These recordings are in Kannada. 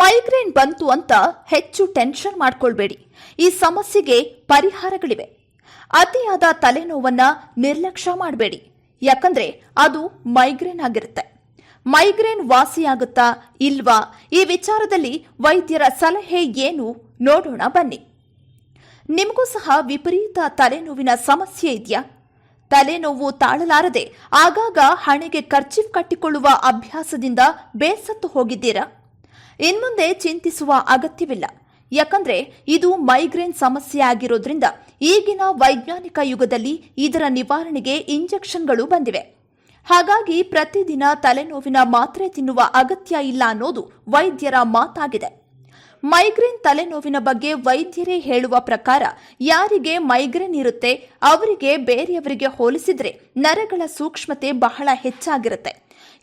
ಮೈಗ್ರೇನ್ ಬಂತು ಅಂತ ಹೆಚ್ಚು ಟೆನ್ಷನ್ ಮಾಡ್ಕೊಳ್ಬೇಡಿ. ಈ ಸಮಸ್ಯೆಗೆ ಪರಿಹಾರಗಳಿವೆ. ಅತಿಯಾದ ತಲೆನೋವನ್ನ ನಿರ್ಲಕ್ಷ್ಯ ಮಾಡಬೇಡಿ. ಯಾಕಂದ್ರೆ ಅದು ಮೈಗ್ರೇನ್ ಆಗಿರುತ್ತೆ. ಮೈಗ್ರೇನ್ ವಾಸಿಯಾಗುತ್ತಾ ಇಲ್ವಾ? ಈ ವಿಚಾರದಲ್ಲಿ ವೈದ್ಯರ ಸಲಹೆ ಏನು? ನೋಡೋಣ ಬನ್ನಿ. ನಿಮಗೂ ಸಹ ವಿಪರೀತ ತಲೆನೋವಿನ ಸಮಸ್ಯೆ ಇದೆಯಾ? ತಲೆನೋವು ತಾಳಲಾರದೆ ಆಗಾಗ ಹಣೆಗೆ ಖರ್ಚಿಫ್ ಕಟ್ಟಿಕೊಳ್ಳುವ ಅಭ್ಯಾಸದಿಂದ ಬೇಸತ್ತು ಹೋಗಿದ್ದೀರಾ? ಇನ್ಮುಂದೆ ಚಿಂತಿಸುವ ಅಗತ್ಯವಿಲ್ಲ. ಯಾಕಂದ್ರೆ ಇದು ಮೈಗ್ರೇನ್ ಸಮಸ್ಯೆ ಆಗಿರೋದ್ರಿಂದ ಈಗಿನ ವೈಜ್ಞಾನಿಕ ಯುಗದಲ್ಲಿ ಇದರ ನಿವಾರಣೆಗೆ ಇಂಜೆಕ್ಷನ್ಗಳು ಬಂದಿವೆ. ಹಾಗಾಗಿ ಪ್ರತಿದಿನ ತಲೆನೋವಿನ ಮಾತ್ರೆ ತಿನ್ನುವ ಅಗತ್ಯ ಇಲ್ಲ ಅನ್ನೋದು ವೈದ್ಯರ ಮಾತಾಗಿದೆ. ಮೈಗ್ರೇನ್ ತಲೆನೋವಿನ ಬಗ್ಗೆ ವೈದ್ಯರೇ ಹೇಳುವ ಪ್ರಕಾರ ಯಾರಿಗೆ ಮೈಗ್ರೇನ್ ಇರುತ್ತೆ, ಅವರಿಗೆ ಬೇರೆಯವರಿಗೆ ಹೋಲಿಸಿದ್ರೆ ನರಗಳ ಸೂಕ್ಷ್ಮತೆ ಬಹಳ ಹೆಚ್ಚಾಗಿರುತ್ತೆ.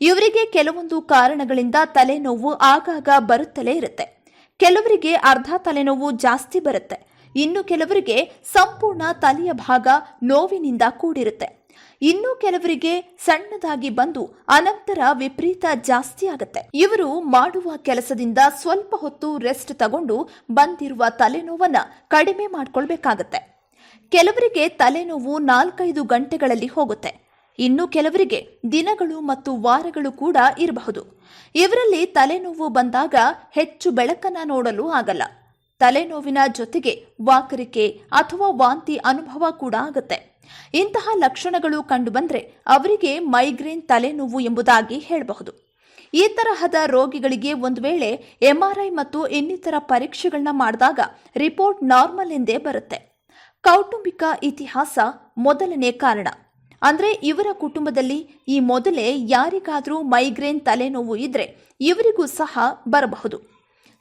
ಇವರಿಗೆ ಕೆಲವೊಂದು ಕಾರಣಗಳಿಂದ ತಲೆನೋವು ಆಗಾಗ ಬರುತ್ತಲೇ ಇರುತ್ತೆ. ಕೆಲವರಿಗೆ ಅರ್ಧ ತಲೆನೋವು ಜಾಸ್ತಿ ಬರುತ್ತೆ. ಇನ್ನು ಕೆಲವರಿಗೆ ಸಂಪೂರ್ಣ ತಲೆಯ ಭಾಗ ನೋವಿನಿಂದ ಕೂಡಿರುತ್ತೆ. ಇನ್ನು ಕೆಲವರಿಗೆ ಸಣ್ಣದಾಗಿ ಬಂದು ಅನಂತರ ವಿಪರೀತ ಜಾಸ್ತಿ ಆಗುತ್ತೆ. ಇವರು ಮಾಡುವ ಕೆಲಸದಿಂದ ಸ್ವಲ್ಪ ಹೊತ್ತು ರೆಸ್ಟ್ ತಗೊಂಡು ಬಂದಿರುವ ತಲೆನೋವನ್ನ ಕಡಿಮೆ ಮಾಡ್ಕೊಳ್ಬೇಕಾಗತ್ತೆ. ಕೆಲವರಿಗೆ ತಲೆನೋವು ನಾಲ್ಕೈದು ಗಂಟೆಗಳಲ್ಲಿ ಹೋಗುತ್ತೆ. ಇನ್ನು ಕೆಲವರಿಗೆ ದಿನಗಳು ಮತ್ತು ವಾರಗಳು ಕೂಡ ಇರಬಹುದು. ಇವರಲ್ಲಿ ತಲೆನೋವು ಬಂದಾಗ ಹೆಚ್ಚು ಬೆಳಕನ್ನ ನೋಡಲು ಆಗಲ್ಲ. ತಲೆನೋವಿನ ಜೊತೆಗೆ ವಾಕರಿಕೆ ಅಥವಾ ವಾಂತಿ ಅನುಭವ ಕೂಡ ಆಗುತ್ತೆ. ಇಂತಹ ಲಕ್ಷಣಗಳು ಕಂಡುಬಂದರೆ ಅವರಿಗೆ ಮೈಗ್ರೇನ್ ತಲೆನೋವು ಎಂಬುದಾಗಿ ಹೇಳಬಹುದು. ಈ ತರಹದ ರೋಗಿಗಳಿಗೆ ಒಂದು ವೇಳೆ ಎಂಆರ್ಐ ಮತ್ತು ಇನ್ನಿತರ ಪರೀಕ್ಷೆಗಳನ್ನ ಮಾಡಿದಾಗ ರಿಪೋರ್ಟ್ ನಾರ್ಮಲ್ ಎಂದೇ ಬರುತ್ತೆ. ಕೌಟುಂಬಿಕ ಇತಿಹಾಸ ಮೊದಲನೇ ಕಾರಣ. ಅಂದ್ರೆ ಇವರ ಕುಟುಂಬದಲ್ಲಿ ಈ ಮೊದಲೇ ಯಾರಿಗಾದರೂ ಮೈಗ್ರೇನ್ ತಲೆನೋವು ಇದ್ರೆ ಇವರಿಗೂ ಸಹ ಬರಬಹುದು.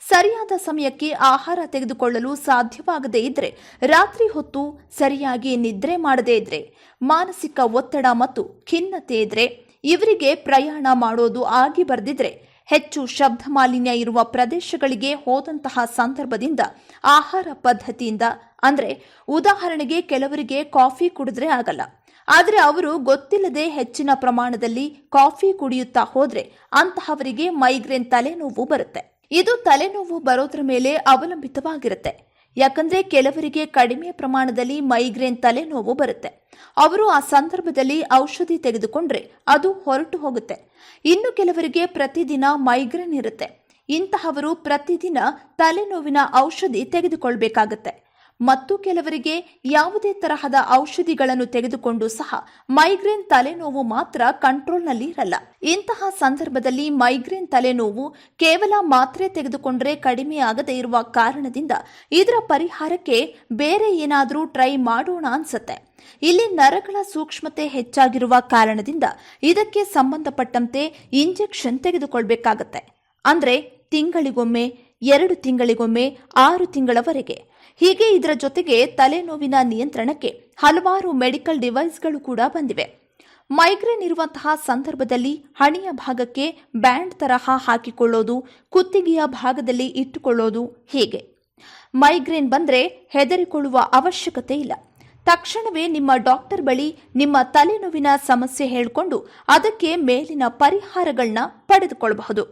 ಸರಿಯಾದ ಸಮಯಕ್ಕೆ ಆಹಾರ ತೆಗೆದುಕೊಳ್ಳಲು ಸಾಧ್ಯವಾಗದೇ ಇದ್ರೆ ರಾತ್ರಿ ಹೊತ್ತು ಸರಿಯಾಗಿ ನಿದ್ರೆ ಮಾಡದೇ ಇದ್ರೆ, ಮಾನಸಿಕ ಒತ್ತಡ ಮತ್ತು ಖಿನ್ನತೆ ಇದ್ರೆ ಇವರಿಗೆ ಪ್ರಯಾಣ ಮಾಡೋದು ಆಗಿ ಬರೆದಿದ್ರೆ, ಹೆಚ್ಚು ಶಬ್ದ ಮಾಲಿನ್ಯ ಇರುವ ಪ್ರದೇಶಗಳಿಗೆ ಹೋದಂತಹ ಸಂದರ್ಭದಿಂದ ಆಹಾರ ಪದ್ಧತಿಯಿಂದ ಅಂದ್ರೆ ಉದಾಹರಣೆಗೆ ಕೆಲವರಿಗೆ ಕಾಫಿ ಕುಡಿದ್ರೆ ಆಗಲ್ಲ. ಆದರೆ ಅವರು ಗೊತ್ತಿಲ್ಲದೆ ಹೆಚ್ಚಿನ ಪ್ರಮಾಣದಲ್ಲಿ ಕಾಫಿ ಕುಡಿಯುತ್ತಾ ಹೋದ್ರೆ ಅಂತಹವರಿಗೆ ಮೈಗ್ರೇನ್ ತಲೆನೋವು ಬರುತ್ತೆ. ಇದು ತಲೆನೋವು ಬರೋದ್ರ ಮೇಲೆ ಅವಲಂಬಿತವಾಗಿರುತ್ತೆ. ಯಾಕಂದ್ರೆ ಕೆಲವರಿಗೆ ಕಡಿಮೆ ಪ್ರಮಾಣದಲ್ಲಿ ಮೈಗ್ರೇನ್ ತಲೆನೋವು ಬರುತ್ತೆ. ಅವರು ಆ ಸಂದರ್ಭದಲ್ಲಿ ಔಷಧಿ ತೆಗೆದುಕೊಂಡ್ರೆ ಅದು ಹೊರಟು ಹೋಗುತ್ತೆ. ಇನ್ನು ಕೆಲವರಿಗೆ ಪ್ರತಿದಿನ ಮೈಗ್ರೇನ್ ಇರುತ್ತೆ. ಇಂತಹವರು ಪ್ರತಿದಿನ ತಲೆನೋವಿನ ಔಷಧಿ ತೆಗೆದುಕೊಳ್ಬೇಕಾಗತ್ತೆ. ಮತ್ತು ಕೆಲವರಿಗೆ ಯಾವುದೇ ತರಹದ ಔಷಧಿಗಳನ್ನು ತೆಗೆದುಕೊಂಡು ಸಹ ಮೈಗ್ರೇನ್ ತಲೆನೋವು ಮಾತ್ರ ಕಂಟ್ರೋಲ್ನಲ್ಲಿ ಇರಲ್ಲ. ಇಂತಹ ಸಂದರ್ಭದಲ್ಲಿ ಮೈಗ್ರೇನ್ ತಲೆನೋವು ಕೇವಲ ಮಾತ್ರೆ ತೆಗೆದುಕೊಂಡ್ರೆ ಕಡಿಮೆ ಇರುವ ಕಾರಣದಿಂದ ಇದರ ಪರಿಹಾರಕ್ಕೆ ಬೇರೆ ಏನಾದರೂ ಟ್ರೈ ಮಾಡೋಣ ಅನ್ಸುತ್ತೆ. ಇಲ್ಲಿ ನರಗಳ ಸೂಕ್ಷ್ಮತೆ ಹೆಚ್ಚಾಗಿರುವ ಕಾರಣದಿಂದ ಇದಕ್ಕೆ ಸಂಬಂಧಪಟ್ಟಂತೆ ಇಂಜೆಕ್ಷನ್ ತೆಗೆದುಕೊಳ್ಬೇಕಾಗತ್ತೆ. ಅಂದ್ರೆ ತಿಂಗಳಿಗೊಮ್ಮೆ, ಎರಡು ತಿಂಗಳಿಗೊಮ್ಮೆ, ಆರು ತಿಂಗಳವರೆಗೆ. ಹೀಗೆ ಇದರ ಜೊತೆಗೆ ತಲೆನೋವಿನ ನಿಯಂತ್ರಣಕ್ಕೆ ಹಲವಾರು ಮೆಡಿಕಲ್ ಡಿವೈಸ್ಗಳು ಕೂಡ ಬಂದಿವೆ. ಮೈಗ್ರೇನ್ ಇರುವಂತಹ ಸಂದರ್ಭದಲ್ಲಿ ಹಣೆಯ ಭಾಗಕ್ಕೆ ಬ್ಯಾಂಡ್ ತರಹ ಹಾಕಿಕೊಳ್ಳೋದು, ಕುತ್ತಿಗೆಯ ಭಾಗದಲ್ಲಿ ಇಟ್ಟುಕೊಳ್ಳೋದು ಹೀಗೆ? ಮೈಗ್ರೇನ್ ಬಂದರೆ ಹೆದರಿಕೊಳ್ಳುವ ಅವಶ್ಯಕತೆ ಇಲ್ಲ. ತಕ್ಷಣವೇ ನಿಮ್ಮ ಡಾಕ್ಟರ್ ಬಳಿ ನಿಮ್ಮ ತಲೆನೋವಿನ ಸಮಸ್ಯೆ ಹೇಳಿಕೊಂಡು ಅದಕ್ಕೆ ಮೇಲಿನ ಪರಿಹಾರಗಳನ್ನ ಪಡೆದುಕೊಳ್ಳಬಹುದು